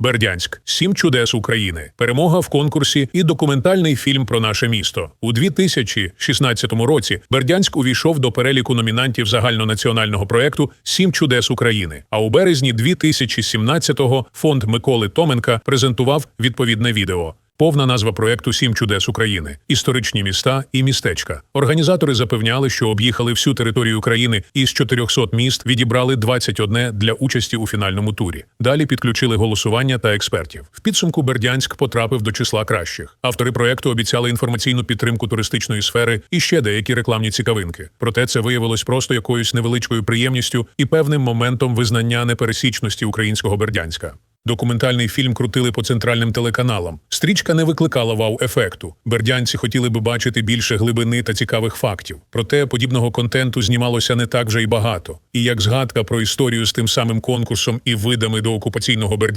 Бердянськ Сім чудес України. Перемога в конкурсі і документальний фільм про наше місто. У 2016 році Бердянськ увійшов до переліку номінантів загальнонаціонального проекту Сім чудес України. А у березні 2017-го фонд Миколи Томенка презентував відповідне відео. Повна назва проекту Сім чудес України, історичні міста і містечка. Організатори запевняли, що об'їхали всю територію країни і з 400 міст відібрали 21 для участі у фінальному турі. Далі підключили голосування та експертів. В підсумку Бердянськ потрапив до числа кращих. Автори проекту обіцяли інформаційну підтримку туристичної сфери і ще деякі рекламні цікавинки. Проте це виявилось просто якоюсь невеличкою приємністю і певним моментом визнання непересічності українського Бердянська. Документальний фільм крутили по центральним телеканалам. Стрічка не викликала вау-ефекту. Бердянці хотіли би бачити більше глибини та цікавих фактів. Проте подібного контенту знімалося не так вже й багато. І як згадка про історію з тим самим конкурсом і видами до окупаційного Бердянська,